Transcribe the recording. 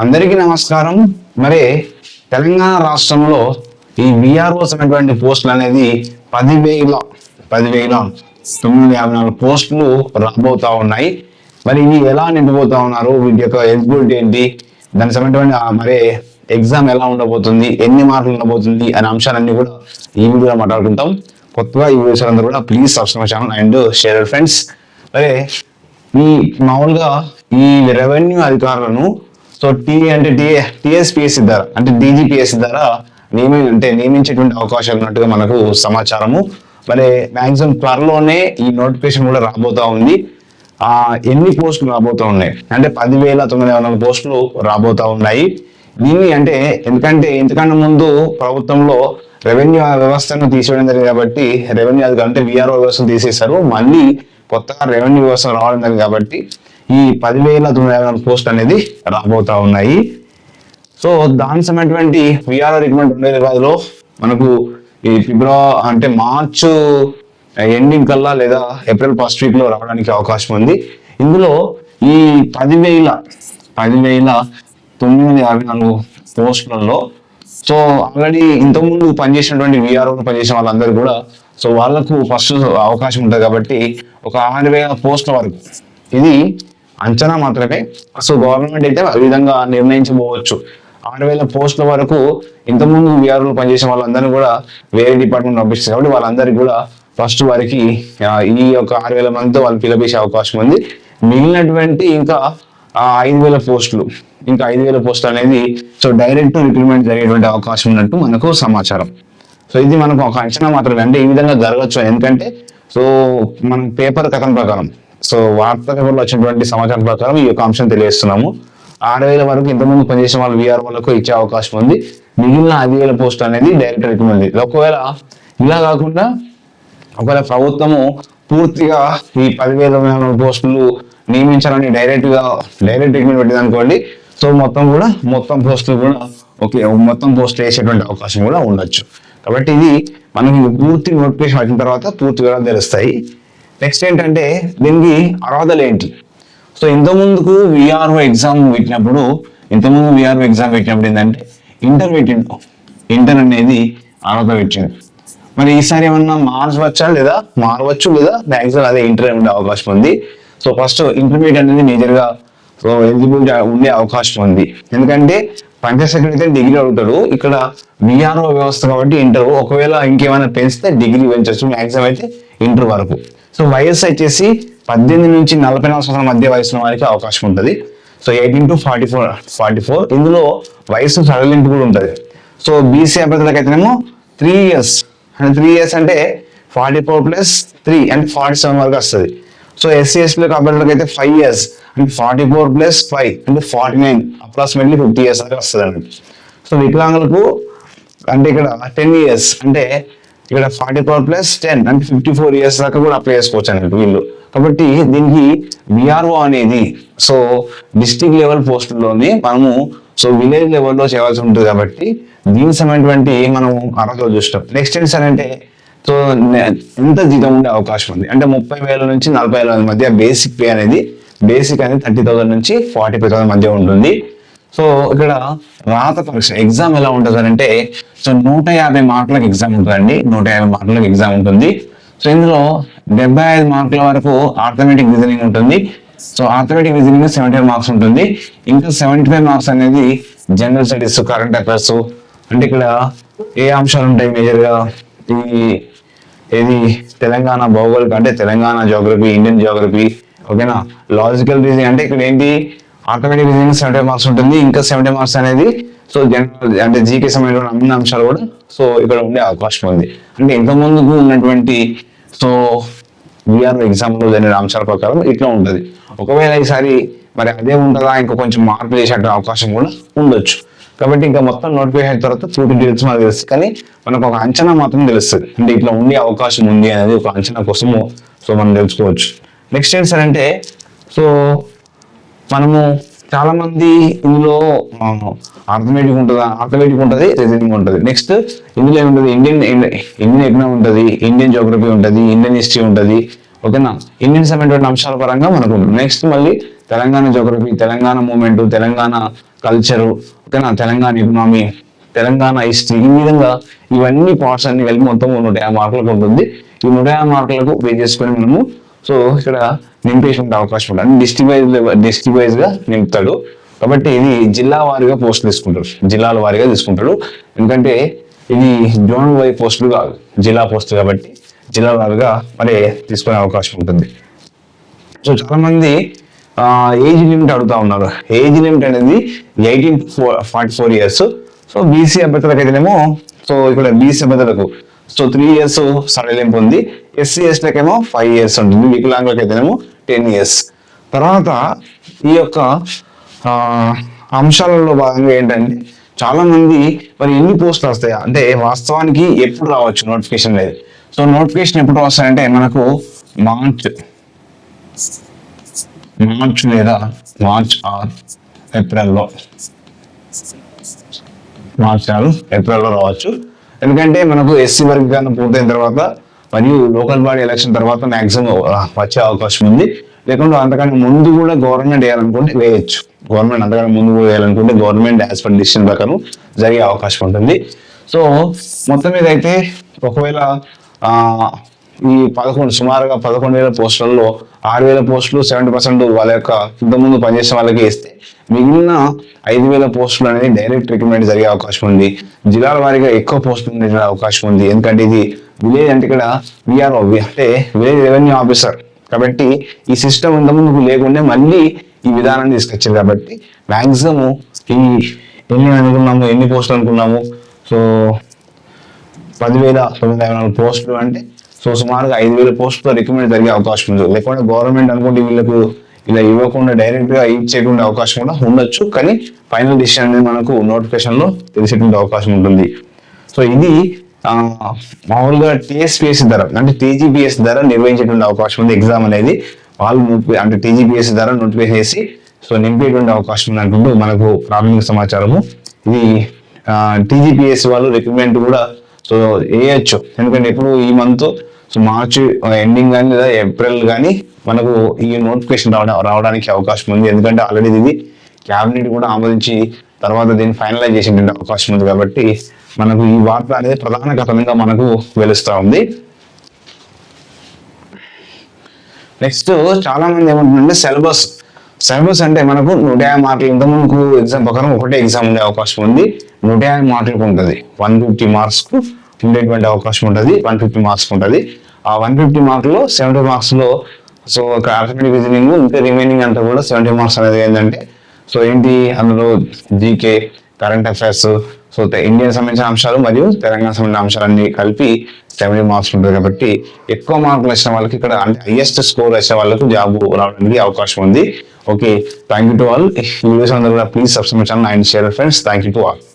అందరికీ నమస్కారం. మరి తెలంగాణ రాష్ట్రంలో ఈ విఆర్ఓస్ అనేటువంటి పోస్టులు అనేది పదివేల పదివేల తొమ్మిది యాభై నాలుగు పోస్టులు రాబోతా ఉన్నాయి. మరి ఇవి ఎలా నిండిపోతా ఉన్నారు? వీటి యొక్క ఎలిజిబిలిటీ ఏంటి? దానికి సంబంధించిన మరి ఎగ్జామ్ ఎలా ఉండబోతుంది? ఎన్ని మార్కులు ఉండబోతుంది? అనే అంశాలన్నీ కూడా ఈ వీడియోలో మాట్లాడుకుంటాం. కొత్తగా ఈ వీడియోస్ అందరూ కూడా please subscribe channel and share friends మరి ఈ మామూలుగా ఈ రెవెన్యూ అధికారులను సో టీ అంటే టీ టీఎస్పిఎస్సీ ద్వారా అంటే డీజీపీఎస్సి ద్వారా నియమి అంటే నియమించేటువంటి అవకాశాలు ఉన్నట్టుగా మనకు సమాచారము. మరి మ్యాక్సిమం త్వరలోనే ఈ నోటిఫికేషన్ కూడా రాబోతా ఉంది. ఎన్ని పోస్టులు రాబోతా ఉన్నాయి? అంటే పదివేల తొమ్మిది వందల పోస్టులు రాబోతా ఉన్నాయి. దీన్ని అంటే ఎందుకంటే ఇంతకన్నా ముందు ప్రభుత్వంలో రెవెన్యూ వ్యవస్థను తీసేయడం జరిగింది కాబట్టి రెవెన్యూ అధికారులు అంటే విఆర్ఓ వ్యవస్థను తీసేశారు. మళ్ళీ కొత్తగా రెవెన్యూ వ్యవస్థ రావడం జరిగింది కాబట్టి ఈ పదివేల తొమ్మిది వందల పోస్ట్ అనేది రాబోతా ఉన్నాయి. సో దాని సమయటువంటి విఆర్ఓ రికమెండ్ రెండు వేల ఇరవైలో మనకు ఈ ఫిబ్రవరి అంటే మార్చ్ ఎండింగ్ కల్లా లేదా ఏప్రిల్ ఫస్ట్ వీక్లో రావడానికి అవకాశం ఉంది. ఇందులో ఈ పదివేల పదివేల తొమ్మిది యాభై నాలుగు పోస్టులలో సో ఆల్రెడీ ఇంతకుముందు పనిచేసినటువంటి విఆర్ఓ పనిచేసిన వాళ్ళందరూ కూడా సో వాళ్ళకు ఫస్ట్ అవకాశం ఉంటుంది కాబట్టి ఒక ఆరు వేల పోస్టుల వరకు. ఇది అంచనా మాత్రమే. సో గవర్నమెంట్ అయితే ఆ విధంగా నిర్ణయించబోవచ్చు. ఆరు వేల పోస్టుల వరకు ఇంతకుముందు విఆర్ఓలు పనిచేసిన వాళ్ళందరినీ కూడా వేరే డిపార్ట్మెంట్ పంపిస్తారు. కాబట్టి వాళ్ళందరికీ కూడా ఫస్ట్ వారికి ఈ యొక్క ఆరు వేల మందితో వాళ్ళు పిలిపించే అవకాశం ఉంది. మిగిలినటువంటి ఇంకా ఐదు వేల పోస్టులు ఇంకా ఐదు వేల పోస్టులు అనేది సో డైరెక్ట్ రిక్రూట్మెంట్ జరిగేటువంటి అవకాశం ఉన్నట్టు మనకు సమాచారం. సో ఇది మనకు ఒక అంచనా మాత్రమే. అంటే ఈ విధంగా జరగచ్చు. ఎందుకంటే సో మనం పేపర్ కథన ప్రకారం సో వార్త పేపర్లో వచ్చినటువంటి సమాచారం ప్రకారం ఈ యొక్క అంశం తెలియజేస్తున్నాము. ఆరు వేల వరకు ఇంతకుముందు పనిచేసిన వాళ్ళు విఆర్ వాళ్ళకు ఇచ్చే అవకాశం ఉంది. మిగిలిన ఐదు వేల పోస్ట్ అనేది డైరెక్ట్ ఉంది. ఒకవేళ ఇలా కాకుండా ఒకవేళ ప్రభుత్వము పూర్తిగా ఈ పదివేల పోస్టులు నియమించాలని డైరెక్ట్గా డైరెక్ట్ రికమెండ్ పెట్టింది అనుకోండి సో మొత్తం కూడా మొత్తం పోస్టులు కూడా ఓకే మొత్తం పోస్టులు వేసేటువంటి అవకాశం కూడా ఉండొచ్చు. కాబట్టి ఇది మనకి పూర్తి నోటిఫికేషన్ వచ్చిన తర్వాత పూర్తి వివరాలు తెలుస్తాయి. నెక్స్ట్ ఏంటంటే దీనికి అర్హతలు ఏంటి? సో ఇంతకుముందుకు విఆర్ఓ ఎగ్జామ్ పెట్టినప్పుడు ఇంతకుముందు విఆర్ఓ ఎగ్జామ్ పెట్టినప్పుడు ఏంటంటే ఇంటర్ పెట్టిండు ఇంటర్ అనేది అర్హత పెట్టిండు. మరి ఈసారి ఏమన్నా మార్చవచ్చా లేదా మారవచ్చు లేదా? మ్యాక్సిమం అదే ఇంటర్ ఉండే అవకాశం ఉంది. సో ఫస్ట్ ఇంటర్మీడియట్ అనేది మేజర్గా సో ఎలిజిబిలిటీ ఉండే అవకాశం ఉంది. ఎందుకంటే పంచాయత్ సెక్రటరీ అయితే డిగ్రీ అడుగుతాడు ఇక్కడ విఆర్ఓ వ్యవస్థ కాబట్టి ఇంటర్ ఒకవేళ ఇంకేమైనా పెంచితే డిగ్రీ పెంచవచ్చు మ్యాక్సిమం అయితే ఇంటర్ వరకు. సో వయస్సు వచ్చేసి పద్దెనిమిది నుంచి నలభై నాలుగు సంవత్సరాల మధ్య వయసున్న వారికి అవకాశం ఉంటుంది. So eighteen to forty four forty four ఇందులో వయసు సడలింపు కూడా ఉంటుంది. సో బీసీ అభ్యర్థులకు అయితేనేమో త్రీ ఇయర్స్ అంటే త్రీ ఇయర్స్ అంటే ఫార్టీ ఫోర్ ప్లస్ త్రీ అంటే ఫార్టీ సెవెన్ వరకు వస్తుంది. సో ఎస్సీ ఎస్టీలకు అభ్యర్థులకు అయితే ఫైవ్ ఇయర్స్ అంటే ఫార్టీ ఫోర్ ప్లస్ ఫైవ్ అంటే forty nine approximately fifty years వరకు వస్తుంది అండి సో వికలాంగులకు అంటే ఇక్కడ టెన్ ఇయర్స్ అంటే ఇక్కడ ఫార్టీ ఫోర్ ప్లస్ టెన్ అంటే ఫిఫ్టీ ఫోర్ ఇయర్స్ దాకా కూడా అప్లై చేసుకోవచ్చు అన్నట్టు వీళ్ళు. కాబట్టి దీనికి విఆర్ఓ అనేది సో డిస్టిక్ లెవెల్ పోస్టుల్లోని మనము సో విలేజ్ లెవెల్లో చేయాల్సి ఉంటుంది కాబట్టి దీనికి సంబంధించినటువంటి మనం అర్హతలు చూస్తాం నెక్స్ట్ ఏంటి సార్ అంటే సో ఎంత జీతం ఉండే అవకాశం ఉంది? అంటే ముప్పై వేల నుంచి నలభై వేల మధ్య బేసిక్ పే అనేది బేసిక్ అనేది థర్టీ థౌసండ్ నుంచి ఫార్టీ ఫైవ్ థౌసండ్ మధ్య ఉంటుంది. సో ఇక్కడ రాత పరీక్ష ఎగ్జామ్ ఎలా ఉంటుంది అంటే సో నూట యాభై మార్కులకు ఎగ్జామ్ ఉంటుందండి. నూట యాభై మార్కులకు ఎగ్జామ్ ఉంటుంది. సో ఇందులో డెబ్బై ఐదు మార్కుల వరకు ఆర్థమెటిక్ రీజనింగ్ ఉంటుంది. So arithmetic reasoning seventy five marks ఉంటుంది. ఇంకా సెవెంటీ ఫైవ్ మార్క్స్ అనేది జనరల్ స్టడీస్ కరెంట్ అఫైర్స్ అంటే ఇక్కడ ఏ అంశాలు ఉంటాయి మేజర్గా ఈ ఏది? తెలంగాణ భౌగోళిక అంటే తెలంగాణ జోగ్రఫీ ఇండియన్ జోగ్రఫీ ఓకేనా లాజికల్ రీజనింగ్ అంటే ఇక్కడ ఏంటి? ఆటోమేటిక్ రీజనింగ్ సెవెంటీ మార్క్స్ ఉంటుంది. ఇంకా సెవెంటీ మార్క్స్ అనేది సో జనరల్ అంటే జీకే సంబంధించిన అన్ని అంశాలు కూడా సో ఇక్కడ ఉండే అవకాశం ఉంది. అంటే ఇంత ముందుకు ఉన్నటువంటి సో విఆర్ ఎగ్జామ్లో జరిగిన అంశాల ప్రకారం ఇట్లా ఉంటుంది. ఒకవేళ ఈసారి మరి అదే ఉంటుందా ఇంకా కొంచెం మార్పు చేసే అవకాశం కూడా ఉండొచ్చు. కాబట్టి ఇంకా మొత్తం నోటిఫికేషన్ తర్వాత పూర్తి డీటెయిల్స్ మనకు తెలుస్తుంది. కానీ మనకు ఒక అంచనా మాత్రం తెలుస్తుంది. అంటే ఇట్లా ఉండే అవకాశం ఉంది అనేది ఒక అంచనా కోసము సో మనం తెలుసుకోవచ్చు. నెక్స్ట్ ఏంటి సార్ అంటే సో మనము చాలా మంది ఇందులో ఆర్థమెటిక్ ఉంటుందా? ఆర్థమెటిక్ ఉంటుంది రీజనింగ్ ఉంటుంది. నెక్స్ట్ ఇందులో ఏముంటుంది? ఇండియన్ ఇండియన్ ఎకనామీ ఉంటుంది ఇండియన్ జోగ్రఫీ ఉంటుంది ఇండియన్ హిస్టరీ ఉంటుంది. ఓకేనా? ఇండియన్ సంబంధించిన అంశాల పరంగా మనకు నెక్స్ట్ మళ్ళీ Telangana geography Telangana movement Telangana culture ఓకేనా? తెలంగాణ ఎకనామీ తెలంగాణ హిస్టరీ ఈ విధంగా ఇవన్నీ పార్ట్స్ అన్ని కలిపి మొత్తం నూట యాభై మార్కులకు ఉంటుంది. ఈ నూట యాభై మార్కులకు పే చేసుకొని మనము సో ఇక్కడ నింపేసి ఉండే అవకాశం ఉంటుంది అంటే డిస్ట్రిక్ట్ వైజ్ డిస్ట్రిక్ట్ వైజ్గా నింపుతాడు. కాబట్టి ఇది జిల్లా వారీగా పోస్టులు తీసుకుంటారు జిల్లాల వారీగా తీసుకుంటాడు. ఎందుకంటే ఇది జోన్ వైజ్ పోస్టులు కాదు. జిల్లా పోస్టులు కాబట్టి జిల్లా వారీగా మరి తీసుకునే అవకాశం ఉంటుంది. సో చాలా మంది ఏజ్ లిమిట్ అడుగుతా ఉన్నారు. ఏజ్ లిమిట్ అనేది eighteen four forty four years. So BC అభ్యర్థులకు అయితేనేమో సో ఇక్కడ బీసీ అభ్యర్థులకు సో త్రీ ఇయర్స్ సడలింపు ఉంది. ఎస్సీ ఎస్టీలకేమో ఫైవ్ ఇయర్స్ ఉంటుంది. వికలాంగులకు అయితేనేమో టెన్ ఇయర్స్ తర్వాత ఈ యొక్క అంశాలలో భాగంగా ఏంటంటే చాలా మంది మరి ఎన్ని పోస్టులు వస్తాయి అంటే వాస్తవానికి ఎప్పుడు రావచ్చు? నోటిఫికేషన్ లేదు. సో నోటిఫికేషన్ ఎప్పుడు వస్తాయంటే మనకు మార్చ్ మార్చ్ లేదా మార్చ్ ఆర్ ఏప్రిల్లో మార్చ్ ఆరు ఏప్రిల్లో రావచ్చు. ఎందుకంటే మనకు ఎస్సీ వర్గీకరణ పూర్తయిన తర్వాత మరియు లోకల్ బాడీ ఎలక్షన్ తర్వాత మ్యాక్సిమం వచ్చే అవకాశం ఉంది. లేకుంటే అంతకంటే ముందు కూడా గవర్నమెంట్ వేయాలనుకుంటే వేయచ్చు. గవర్నమెంట్ అంతకంటే ముందు కూడా వేయాలనుకుంటే గవర్నమెంట్ యాజ్ పర్ డిసిషన్ ప్రకారం జరిగే అవకాశం ఉంటుంది. సో మొత్తం మీద అయితే ఒకవేళ ఈ పదకొండు సుమారుగా పదకొండు వేల పోస్టులలో ఆరు వేల పోస్టులు సెవెంటీ పర్సెంట్ వాళ్ళ యొక్క ఇంతకుముందు పనిచేసిన వాళ్ళకి ఇస్తే మిగిలిన ఐదు వేల పోస్టులు అనేది డైరెక్ట్ రిక్రూట్మెంట్ జరిగే అవకాశం ఉంది. జిల్లాల వారీగా ఎక్కువ పోస్టులు ఉండే అవకాశం ఉంది. ఎందుకంటే ఇది విలేజ్ అంటే ఇక్కడ విఆర్ఓ అంటే విలేజ్ రెవెన్యూ ఆఫీసర్. కాబట్టి ఈ సిస్టమ్ ఇంతకుముందు లేకుండా మళ్ళీ ఈ విధానాన్ని తీసుకొచ్చారు కాబట్టి మ్యాక్సిమమ్ ఈ ఎన్ని అనుకున్నాము ఎన్ని పోస్టులు అనుకున్నాము? సో పదివేల తొమ్మిది వందల నాలుగు పోస్టులు అంటే సో సుమారుగా ఐదు వేల పోస్టులు రికమెండ్ జరిగే అవకాశం ఉంది. లేకుంటే గవర్నమెంట్ అనుకుంటే వీళ్ళకు ఇలా ఇవ్వకుండా డైరెక్ట్గా ఇచ్చేటువంటి అవకాశం కూడా ఉండొచ్చు. కానీ ఫైనల్ డిసిషన్ అనేది మనకు నోటిఫికేషన్లో తెలిసేటువంటి అవకాశం ఉంటుంది. సో ఇది మామూలుగా టీఎస్పిఎస్ ధర అంటే టీజీపీఎస్ ధర నిర్వహించేటువంటి అవకాశం ఉంది. ఎగ్జామ్ అనేది వాళ్ళు అంటే టీజీపీఎస్ ధర నోటిఫికేషన్ చేసి సో నింపేటువంటి అవకాశం ఉంది అంటుంటూ మనకు ప్రాథమిక సమాచారము. ఇది టీజీపీఎస్ వాళ్ళు రిక్రూట్మెంట్ కూడా సో వేయచ్చు. ఎందుకంటే ఇప్పుడు ఈ మంత్ సో మార్చ్ ఎండింగ్ కానీ లేదా ఏప్రిల్ కానీ మనకు ఈ నోటిఫికేషన్ రావడం రావడానికి అవకాశం ఉంది. ఎందుకంటే ఆల్రెడీ ఇది క్యాబినెట్ కూడా ఆమోదించి తర్వాత దీన్ని ఫైనలైజ్ చేసే అవకాశం ఉంది కాబట్టి మనకు ఈ వార్త అనేది ప్రధాన కథనంగా మనకు వెలుస్తూ ఉంది. నెక్స్ట్ చాలా మంది ఏమంటుందంటే సిలబస్ సిలబస్ అంటే మనకు నూట యాభై మార్కులు. ఇంతకుముందుకు ఎగ్జామ్ ప్రకారం ఒకటే ఎగ్జామ్ ఉండే అవకాశం ఉంది. నూట యాభై మార్కులకు ఉంటుంది. వన్ ఫిఫ్టీ మార్క్స్కు ఉండేటువంటి అవకాశం ఉంటుంది వన్ ఫిఫ్టీ మార్క్స్ ఉంటుంది. ఆ వన్ ఫిఫ్టీ మార్క్లో సెవెంటీ మార్క్స్లో సో ఒక ఆర్థమెటిక్ రీజనింగ్ ఇంకా రిమైనింగ్ అంతా కూడా సెవెంటీ మార్క్స్ అనేది ఏంటంటే సో ఏంటి? అందులో GK current affairs so Indian సంబంధించిన అంశాలు మరియు తెలంగాణ సంబంధించిన అంశాలన్నీ కలిపి సెవెంటీ మార్క్స్ ఉంటుంది కాబట్టి ఎక్కువ మార్కులు వచ్చిన వాళ్ళకి ఇక్కడ అంటే హైయెస్ట్ స్కోర్ వచ్చిన వాళ్ళకు జాబ్ రావడానికి అవకాశం ఉంది. Okay thank you to all ఈ వీడియోస్ అందరూ కూడా please subscribe channel and share friends thank you to all